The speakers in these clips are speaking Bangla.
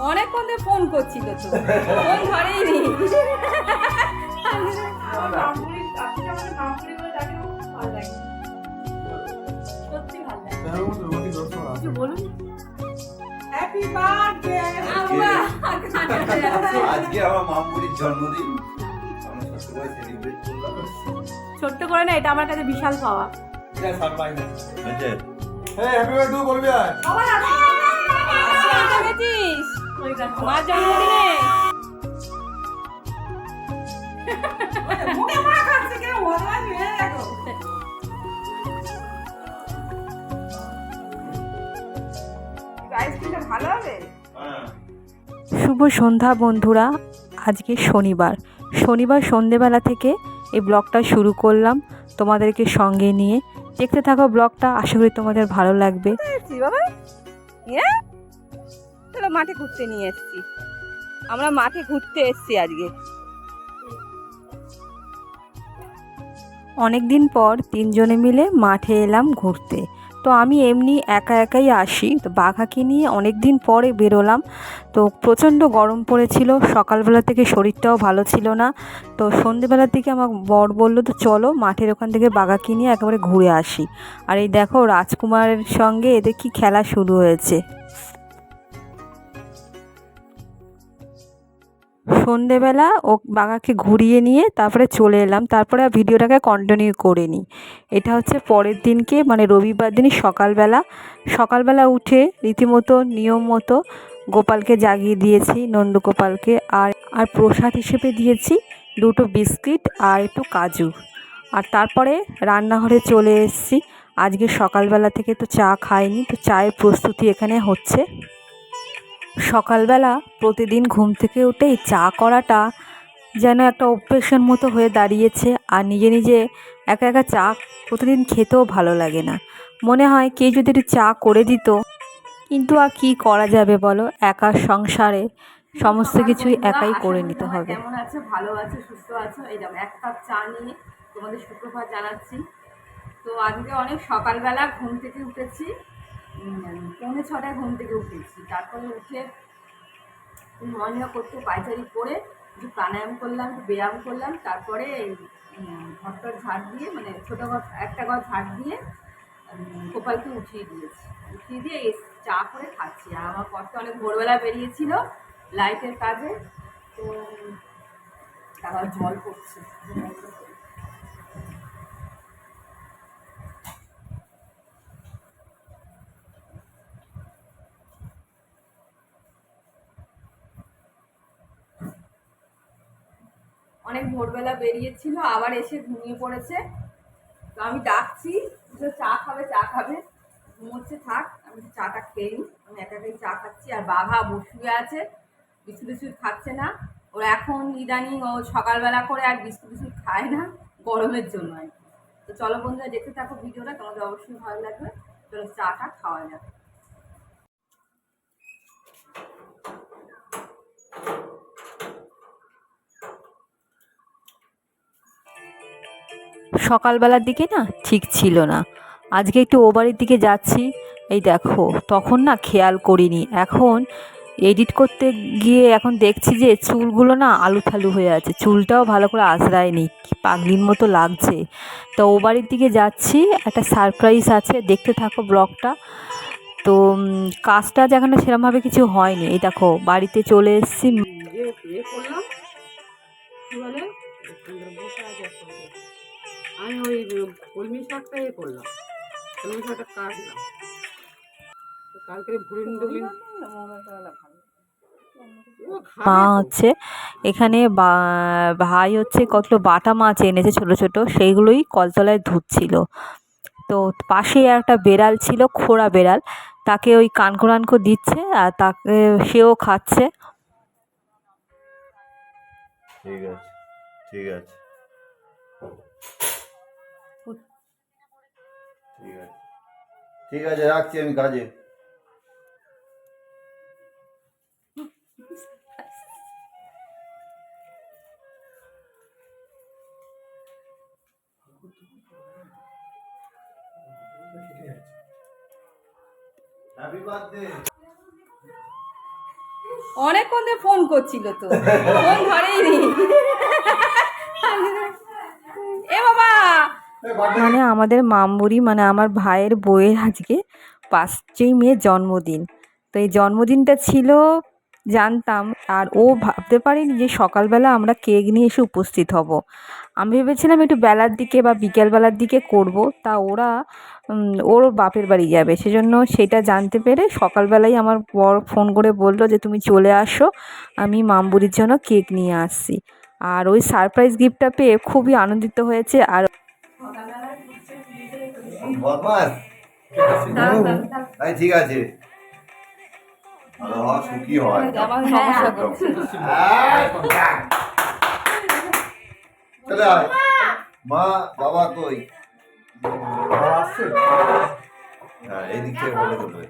অনেকক্ষণ ধরে ফোন করছিল তো ফোন ধরেই নি। আমার মামুনি আপনি আমাকে মামুনি বলে ডাকেন ভালো লাগে সত্যি ভালো লাগে কিছু বলুন হ্যাপি বার্থডে। আজকে আমার জন্মদিন ছোট্ট করে না এটা আমার কাছে বিশাল পাওয়া। বুঝলে দেখেছিস মার জন্মদিনে মুখে মা খাচ্ছে কেন? ওরা মেয়ে দেখো আইসক্রিমটা ভালো হবে? হ্যাঁ। শুভ সন্ধ্যা বন্ধুরা আজকে শনিবার। শনিবার সন্ধেবেলা থেকে এই ব্লগটা শুরু করলাম তোমাদেরকে সঙ্গে নিয়ে। দেখতে থাকো ব্লগটা আশা করি তোমাদের ভালো লাগবে। বাবা? চলো মাঠে ঘুরতে নিয়ে এসছি। আমরা মাঠে ঘুরতে এসছি আজকে। অনেক দিন পর তিনজনে মিলে মাঠে এলাম ঘুরতে। তো আমি এমনি একা একাই আসি, তো বাঘাকে নিয়ে অনেক দিন পরে বেরোলাম। তো প্রচণ্ড গরম পড়েছিল, সকালবেলা থেকে শরীরটাও ভালো ছিল না। তো সন্ধেবেলার দিকে আমার বর বলল, তো চলো মাঠের ওখান থেকে বাঘাকে নিয়ে একেবারে ঘুরে আসি। আর এই দেখো রাজকুমারের সঙ্গে এদের কি খেলা শুরু হয়েছে। সন্ধেবেলা ও বাঘাকে ঘুরিয়ে নিয়ে তারপরে চলে এলাম। তারপরে ভিডিওটাকে কন্টিনিউ করে নিই এটা হচ্ছে পরের দিনকে মানে রবিবার দিনই সকালবেলা। সকালবেলা উঠে রীতিমতো নিয়ম মতো গোপালকে জাগিয়ে দিয়েছি নন্দগোপালকে আর আর প্রসাদ হিসেবে দিয়েছি দুটো বিস্কিট আর একটু কাজু। আর তারপরে রান্নাঘরে চলে এসেছি। আজকে সকালবেলা থেকে তো চা খাইনি, তো চায়ের প্রস্তুতি এখানে হচ্ছে। সকালবেলা প্রতিদিন ঘুম থেকে উঠেই চা করাটা যেন একটা অভ্যেসের মতো হয়ে দাঁড়িয়েছে আর নিজে নিজে একা একা চা প্রতিদিন খেতেও ভালো লাগে না। মনে হয় কেউ যদি একটু চা করে দিত, কিন্তু আর কি করা যাবে বলো? একা সংসারে সমস্ত কিছুই একাই করে নিতে হবে। কেমন আছো? ভালো আছো? সুস্থ আছো? এই এক কাপ চা নিয়ে তোমাদের সুপ্রভাত জানাচ্ছি। তো আজকে অনেক সকালবেলা ঘুম থেকে উঠেছি। পৌনে ছটায় ঘুম থেকে উঠেছি। তারপরে উঠে মর্নিং করতে, পায়চারি করে একটু প্রাণায়াম করলাম, একটু ব্যায়াম করলাম। তারপরে ঘরটার ঝাড় দিয়ে মানে ছোটো ঘর, একটা ঘর ঝাড় দিয়ে গোপালকে উঠিয়ে দিয়েছি। উঠিয়ে দিয়ে এই চা করে খাচ্ছি। আর আমার কর্তা অনেক ভোরবেলা বেরিয়েছিল লাইটের কাজে। তো, তারপর জল পড়ছে। অনেক ভোরবেলা বেরিয়েছিল, আবার এসে ঘুমিয়ে পড়েছে। তো আমি ডাকছি যে চা খাবে চা খাবে? ঘুমোচ্ছে, থাক, আমি চাটা খেয়ে নিই আমি একা একাই চা খাচ্ছি, আর বাঘা বসুয়ে আছে। বিস্কুট বিস্কুট খাচ্ছে না। ওর এখন ইদানিং ও সকালবেলা করে আর বিস্কুট বিস্কুট খায় না, গরমের জন্য তো চলো বন্ধুরা, দেখতে থাকো ভিডিওটা, তোমাদের অবশ্যই ভালো লাগবে। চলো চাটা খাওয়া যাবে সকালবেলার দিকে না ঠিক ছিল না। আজকে একটু ও বাড়ির দিকে যাচ্ছি। এই দেখো, তখন না খেয়াল করিনি। এখন এডিট করতে গিয়ে এখন দেখছি যে চুলগুলো না আলু থালু হয়ে আছে। চুলটাও ভালো করে আঁচড়ায়নি। পাগলির মতো লাগছে। তো ও বাড়ির দিকে যাচ্ছি। একটা সারপ্রাইজ আছে। দেখতে থাকো ব্লগটা। তো কাজটা যেখানে সেরমভাবে কিছু হয়নি। এই দেখো, বাড়িতে চলে এসেছি। আমি ওই কলমি শাকটা এ করলাম। কলমি শাকটা কাটলাম। কালকে ভুলিন টুলিন মা হচ্ছে এখানে বা- ভাই হচ্ছে কতগুলো বাটা মাছ এনেছে ছোট ছোট সেইগুলোই কলতলায় ধুচ্ছিল। তো পাশে একটা বেড়াল ছিল খোড়া বেড়াল তাকে ওই কানকো টানকো দিচ্ছে আর তাকে সেও খাচ্ছে। ঠিক আছে ঠিক আছে। ঠিক আছে। রাখছি আমি কাজে। অনেকক্ষণ ধরে ফোন করছিল তো। ফোন ধরেই নি এ বাবা মানে আমাদের মামবুড়ি মানে আমার ভাইয়ের বইয়ের আজকে পাঁচই মে জন্মদিন। তো এই জন্মদিনটা ছিল, জানতাম, আর ও ভাবতে পারিনি যে সকালবেলা আমরা কেক নিয়ে এসে উপস্থিত হব। আমি ভেবেছিলাম একটু বেলার দিকে বা বিকেলবেলার দিকে করব, তা ওরা ওর বাপের বাড়ি যাবে। সেজন্য সেটা জানতে পেরে সকালবেলাই আমার বর ফোন করে বলল যে, তুমি চলে আসো, আমি মামবুড়ির জন্য কেক নিয়ে আসছি। আর ওই সারপ্রাইজ গিফটটা পেয়ে খুবই আনন্দিত হয়েছে, আর বদমাস। তাই ঠিক আছে। ভালো হওয়া সুখী হয়। চলে আয়। মা বাবা কই? হ্যাঁ এদিক থেকে বলে দেবে।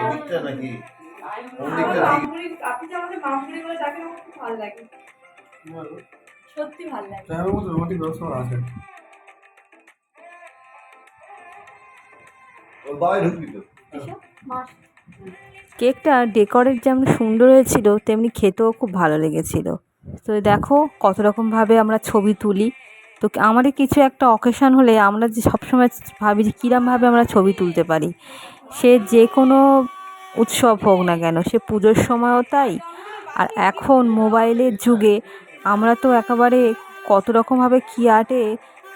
এদিকটা নাকি? কোন দিকটা ঠিক আপনি যে আমাদের মামুনি বলে ডাকেন আমার খুব ভালো লাগে। সত্যি ভালো লাগে। ওর বাবাই ঢুকবি তো। কেকটা ডেকোরেট যেমন সুন্দর হয়েছিল তেমনি খেতেও খুব ভালো লেগেছিল। তো দেখো কত রকমভাবে আমরা ছবি তুলি। তো আমাদের কিছু একটা অকেশন হলে আমরা যে সবসময় ভাবি যে কীরমভাবে আমরা ছবি তুলতে পারি। সে যে কোনো উৎসব হোক না কেন সে পুজোর সময়ও তাই। আর এখন মোবাইলের যুগে আমরা তো একেবারে কত রকমভাবে কী আর্টে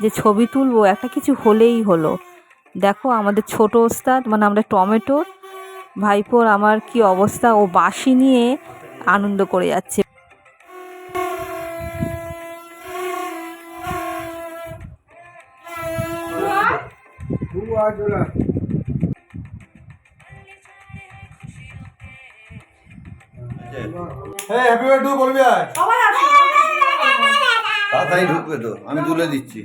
যে ছবি তুলবো একটা কিছু হলেই হলো। দেখো আমাদের ছোট ওস্তাদ মানে আমরা টমেটোর ভাইপোর আমার কি অবস্থা ও বাঁশি নিয়ে আনন্দ করে যাচ্ছে। হ্যাঁ হ্যাপি বার্থডে বলবি আজ তাড়াতাড়ি ঢুকবে তো, আমি তুলে দিচ্ছি।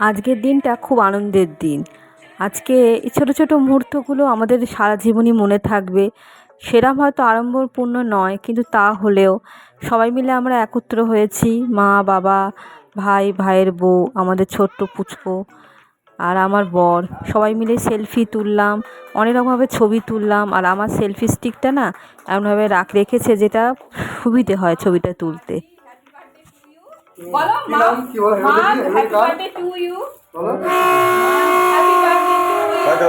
আজকের দিনটা খুব আনন্দের দিন। আজকে ছোটো ছোটো মুহূর্তগুলো আমাদের সারা জীবনই মনে থাকবে। সেরম হয়তো আড়ম্বরপূর্ণ নয়, কিন্তু তা হলেও সবাই মিলে আমরা একত্র হয়েছি, মা, বাবা, ভাই, ভাইয়ের বউ, আমাদের ছোট্ট পুচকো। আর আমার বর। সবাই মিলে সেলফি তুললাম অনেক রকমভাবে ছবি তুললাম আর আমার সেলফি স্টিকটা না এমনভাবে রাখ রেখেছে যেটা সুবিধে হয় ছবিটা তুলতে। বলো মা কি বলে? মা happy happy birthday birthday to you বলো। হ্যাপি বার্থডে কত?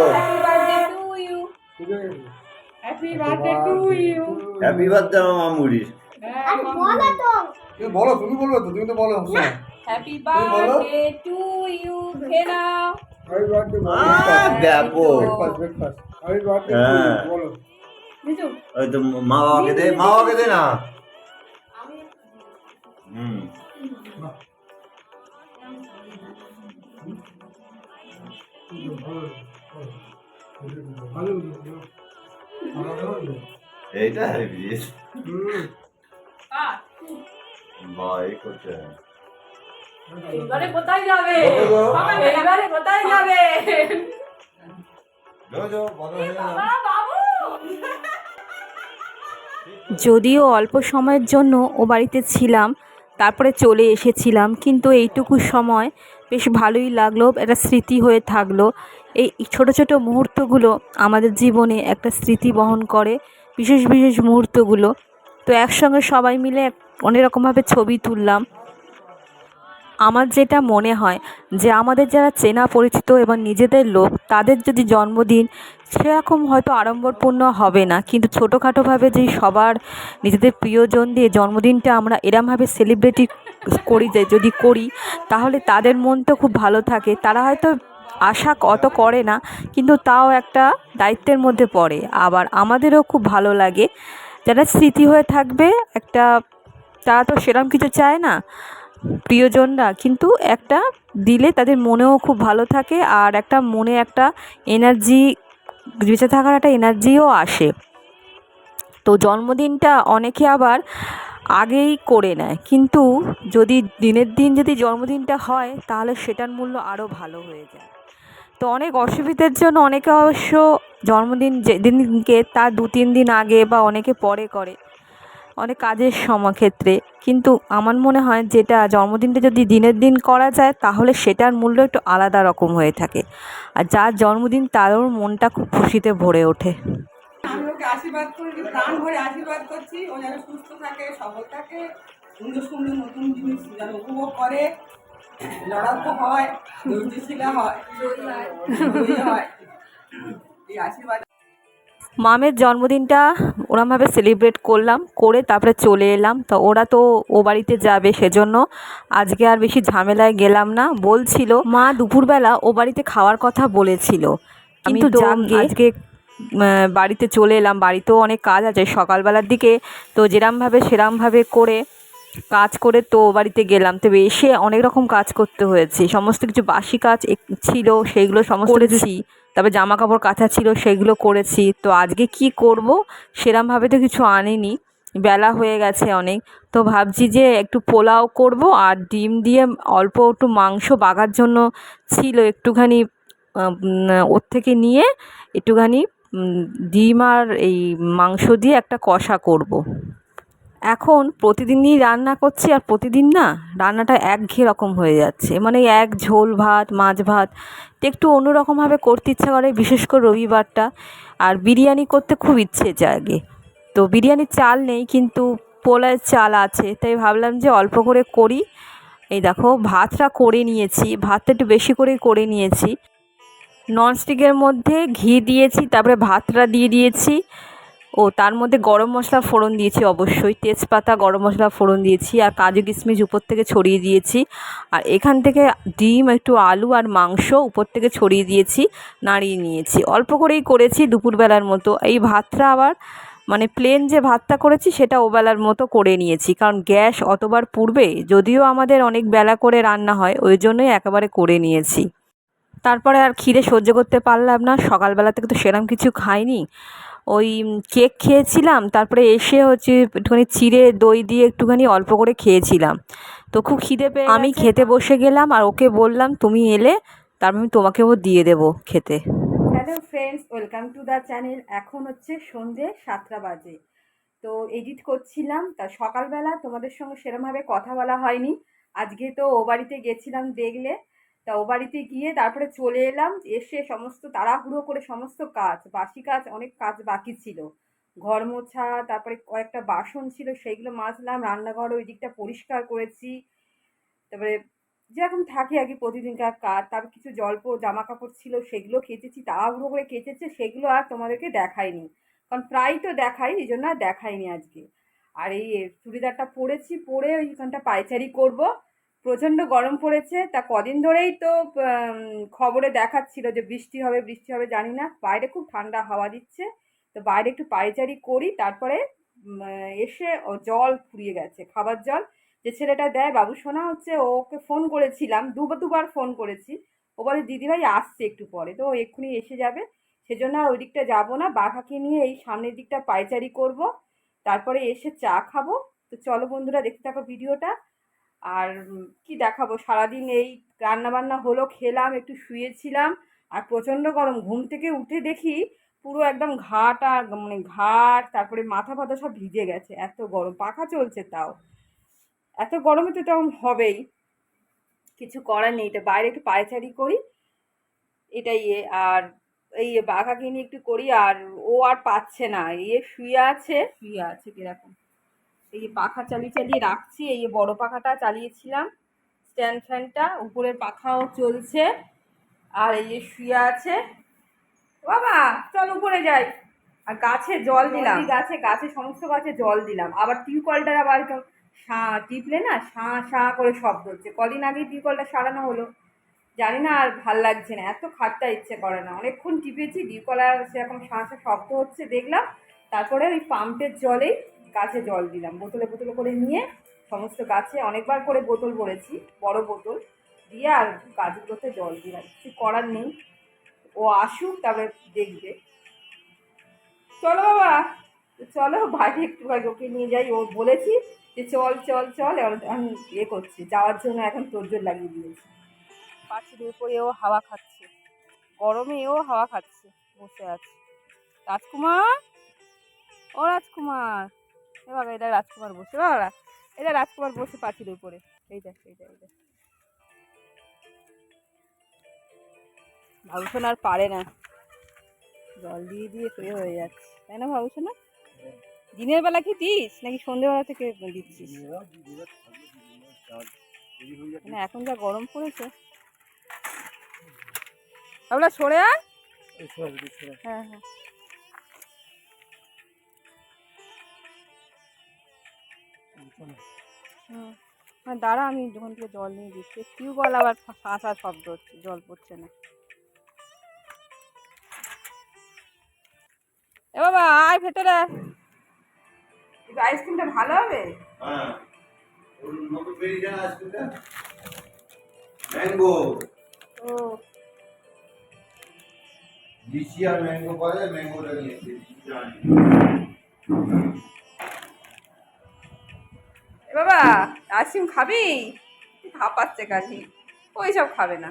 To you happy birthday to you happy birthday আমার মামুড়ির তুমি বলবে তো তুমি তো বলো। হ্যাপি বার্থডে টু ইউ হ্যাঁ ওই তো মা বাবাকে দে মা বাবাকে দে না হুম এইটা হ্যাপি ভাই করছে এবারে কোথায় যাবে। এবারে কোথায় যাবে? যদিও অল্প সময়ের জন্য ও বাড়িতে ছিলাম তারপরে চলে এসেছিলাম কিন্তু এইটুকু সময় বেশ ভালোই লাগল একটা স্মৃতি হয়ে থাকল। এই ছোট ছোট মুহূর্তগুলো আমাদের জীবনে একটা স্মৃতি বহন করে বিশেষ বিশেষ মুহূর্তগুলো। তো একসঙ্গে সবাই মিলে অনেক রকমভাবে ছবি তুললাম। আমার যেটা মনে হয় যে আমাদের যারা চেনা পরিচিত এবং নিজেদের লোক, তাদের যদি জন্মদিন সেরকম হয়তো আড়ম্বরপূর্ণ হবে না। কিন্তু ছোটোখাটোভাবে যে সবার নিজেদের প্রিয়জন দিয়ে জন্মদিনটা আমরা এরমভাবে সেলিব্রেটি করি যে যদি করি, তাহলে তাদের মন তো খুব ভালো থাকে। তারা হয়তো আশা অত করে না, কিন্তু তাও একটা দায়িত্বের মধ্যে পড়ে। আবার আমাদেরও খুব ভালো লাগে। যারা স্মৃতি হয়ে থাকবে, একটা তারা তো সেরকম কিছু চায় না। প্রিয়জনরা কিন্তু একটা দিলে তাদের মনেও খুব ভালো থাকে আর একটা মনে একটা এনার্জি, বেঁচে থাকার একটা এনার্জিও আসে। তো জন্মদিনটা অনেকে আবার আগেই করে নেয়। কিন্তু যদি দিনের দিন যদি জন্মদিনটা হয়, তাহলে সেটার মূল্য আরও ভালো হয়ে যায়। তো অনেক অসুবিধার জন্য অনেকে অবশ্য জন্মদিন যেদিনকে তার দু তিন দিন আগে বা অনেকে পরে করে। অনেক কাজের ক্ষেত্রে কিন্তু আমার মনে হয় যেটা জন্মদিনটা যদি দিনের দিন করা যায়, তাহলে সেটার মূল্য একটু আলাদা রকম হয়ে থাকে। আর যার জন্মদিন, তারও মনটা খুব খুশিতে ভরে ওঠে। হয় মামের জন্মদিনটা ওরমভাবে সেলিব্রেট করলাম করে তারপরে চলে এলাম। তো ওরা তো ও বাড়িতে যাবে সেজন্য আজকে আর বেশি ঝামেলায় গেলাম না। বলছিল মা দুপুরবেলা ও বাড়িতে খাওয়ার কথা বলেছিল। কিন্তু আজকে বাড়িতে চলে এলাম। বাড়িতেও অনেক কাজ আছে। সকালবেলার দিকে তো যেরমভাবে সেরমভাবে করে কাজ করে তো বাড়িতে গেলাম। তবে এসে অনেক রকম কাজ করতে হয়েছে। সমস্ত কিছু বাসি কাজ ছিল সেইগুলো সমস্ত করেছি। তারপরে জামা কাপড় কাঁথা ছিল সেগুলো করেছি। তো আজকে কি করব সেরমভাবে তো কিছু আনিনি। বেলা হয়ে গেছে অনেক। তো ভাবছি যে একটু পোলাও করব আর ডিম দিয়ে অল্প একটু মাংস বাগার জন্য ছিল একটুখানি ওর থেকে নিয়ে একটুখানি ডিম আর এই মাংস দিয়ে একটা কষা করব। এখন প্রতিদিনই রান্না করছি আর প্রতিদিন না রান্নাটা একঘেয়ে রকম হয়ে যাচ্ছে। মানে এক ঝোল ভাত, মাছ ভাত একটু অন্যরকমভাবে করতে ইচ্ছা করে, বিশেষ করে রবিবারটা। আর বিরিয়ানি করতে খুব ইচ্ছে জাগে। তো বিরিয়ানির চাল নেই কিন্তু পোলায়ের চাল আছে, তাই ভাবলাম যে অল্প করে করি। এই দেখো, ভাতটা করে নিয়েছি, ভাতটা একটু বেশি করেই করে নিয়েছি। ননস্টিকের মধ্যে ঘি দিয়েছি, তারপরে ভাতটা দিয়ে দিয়েছি। ও তার মধ্যে গরম মশলা ফোড়ন দিয়েছি অবশ্যই। তেজপাতা, গরম মশলা ফোড়ন দিয়েছি আর কাজু কিশমিশ উপর থেকে ছড়িয়ে দিয়েছি। আর এখান থেকে ডিম, একটু আলু আর মাংস উপর থেকে ছড়িয়ে দিয়েছি, নাড়িয়ে নিয়েছি। অল্প করেই করেছি দুপুরবেলার মতো। এই ভাতটা আবার মানে প্লেন যে ভাতটা করেছি সেটা ওবেলার মতো করে নিয়েছি। কারণ গ্যাস অতবার পূর্বে যদিও আমাদের অনেক বেলা করে রান্না হয়, ওই জন্যই একেবারে করে নিয়েছি। তারপরে আর খিদে সহ্য করতে পারলাম না। সকালবেলা থেকে তো সেরম কিছু খাইনি। ওই কেক খেয়েছিলাম তারপরে এসে হচ্ছে একটুখানি চিড়ে দই দিয়ে একটুখানি অল্প করে খেয়েছিলাম। তো খুব খিদে পেয়ে আমি খেতে বসে গেলাম আর ওকে বললাম তুমি এলে তারপর আমি তোমাকেও দিয়ে দেবো খেতে। Hello friends welcome to the channel এখন হচ্ছে সন্ধে সাতটা বাজে। তো এডিট করছিলাম তা সকালবেলা তোমাদের সঙ্গে সেরমভাবে কথা বলা হয়নি। আজকে তো ও বাড়িতে গেছিলাম দেখলে। তা ও বাড়িতে গিয়ে তারপরে চলে এলাম, এসে সমস্ত তাড়াহুড়ো করে সমস্ত কাজ, বাসি কাজ, অনেক কাজ বাকি ছিল। ঘর মোছা, তারপরে কয়েকটা বাসন ছিল, সেইগুলো মাজলাম, রান্নাঘর ওই দিকটা পরিষ্কার করেছি। তারপরে যেরকম থাকে আর কি প্রতিদিনকার কাজ, তারপর কিছু জল্প জামা কাপড় ছিল, সেগুলো কেচেছি, তাড়াহুড়ো করে কেচেছে, সেগুলো আর তোমাদেরকে দেখাইনি। কারণ প্রায় তো দেখাই, এই জন্য আর দেখাইনি আজকে। আর এই চুড়িদারটা পরেছি, পরে ওইখানটা পায়চারি করব। প্রচণ্ড গরম পড়েছে। তা কদিন ধরেই তো খবরে দেখাচ্ছিল যে বৃষ্টি হবে বৃষ্টি হবে, জানি না। বাইরে খুব ঠান্ডা হাওয়া দিচ্ছে। তো বাইরে একটু পায়চারি করি, তারপরে এসে ও জল ফুরিয়ে গেছে, খাবার জল। যে ছেলেটা দেয়, বাবু সোনা হচ্ছে ওকে ফোন করেছিলাম, দুবার দুবার ফোন করেছি। ও বলে, দিদিভাই আসছে একটু পরে। তো এক্ষুনি এসে যাবে। সেজন্য আর ওই দিকটা যাব না। বাঘাকে নিয়ে এই সামনের দিকটা পায়চারি করব। তারপরে এসে চা খাব। তো চলো বন্ধুরা, দেখতে থাকো ভিডিওটা। আর কি দেখাবো, সারাদিন এই রান্না বান্না হলো, খেলাম, একটু শুয়েছিলাম আর প্রচণ্ড গরম। ঘুম থেকে উঠে দেখি পুরো একদম ঘাটা মানে ঘাট, তারপরে মাথা ফাথা সব ভিজে গেছে, এত গরম, পাখা চলছে তাও। এত গরমে তো তেমন হবেই। কিছু করার নেই তো বাইরে একটু পায়চারি করি, এটাই আর এই বাঘাকে নিয়ে একটু করি, আর ও আর পাচ্ছে না ইয়ে শুয়ে আছে। শুয়ে আছে কীরকম। এই পাখা চালিয়ে চালিয়ে রাখছি এই বড় পাখাটা চালিয়েছিলাম। স্ট্যান্ড ফ্যানটা উপরের পাখাও চলছে। আর এই যে শুয়ে আছে। বাবা চল উপরে যাই। আর গাছে জল দিলাম। গাছে গাছে সমস্ত গাছে জল দিলাম। আবার টিউবকলটার আবার শাঁ টিপলে না শাঁ শাঁ করে শব্দ হচ্ছে। কদিন আগেই টিউবকলটা সারানো হলো। জানি না আর ভালো লাগছে না। এত খাটটা ইচ্ছে করে না। অনেকক্ষণ টিপেছি টিউবকলার সেরকম শাঁ শাঁ শব্দ হচ্ছে দেখলাম। তারপরে ওই পাম্পের জলেই গাছে জল দিলাম। বোতলে বোতলে করে নিয়ে সমস্ত গাছে অনেকবার করে বোতল ভরেছি, বড় বোতল দিয়ে আর গাছগুলোতে জল দিলাম। কিছু করার নেই। ও আসুক, তারপরে দেখবে। চলো বাবা, চলো, বাইরে একটু আগে ওকে নিয়ে যাই। ও বলেছি যে, চল চল চল আমি ইয়ে করছি, যাওয়ার জন্য এখন তোরজোর লাগিয়ে দিয়েছি। পাখির ও হাওয়া খাচ্ছে। গরমে ও হাওয়া খাচ্ছে, বসে আছে। রাজকুমার? ও রাজকুমার! এ বাবা এটা রাজকুমার বসে বাবা এটা রাজকুমার বসে পাখির উপরে। এই দেখ এই দেখ এই দেখ। ভাবছ আর পারে না। জল দিয়ে দিয়ে শুয়ে হয়ে যাচ্ছে। তাই না ভাবছ না দিনের বেলা কি দিস নাকি সন্ধ্যেবেলা থেকে দিচ্ছিস? মানে এখন যা গরম পড়েছে। বাবলা সরে আয়। হ্যাঁ হ্যাঁ। হুম। হ্যাঁ দাঁড়া আমি যখন থেকে জল নিয়ে দিচ্ছি। টিউবওয়েল আবার ফাঁসা শব্দ হচ্ছে জল পড়ছে না। এ বাবা আয় ভেতরে আইসক্রিমটা ভালো হবে? হ্যাঁ। ম্যাঙ্গো। ও। লিচি আর ম্যাঙ্গো পাওয়া যায় ম্যাঙ্গোটা নিয়ে বাবা আইসক্রিম খাবি? হাঁপাচ্ছে কাঠি ওই সব খাবে না।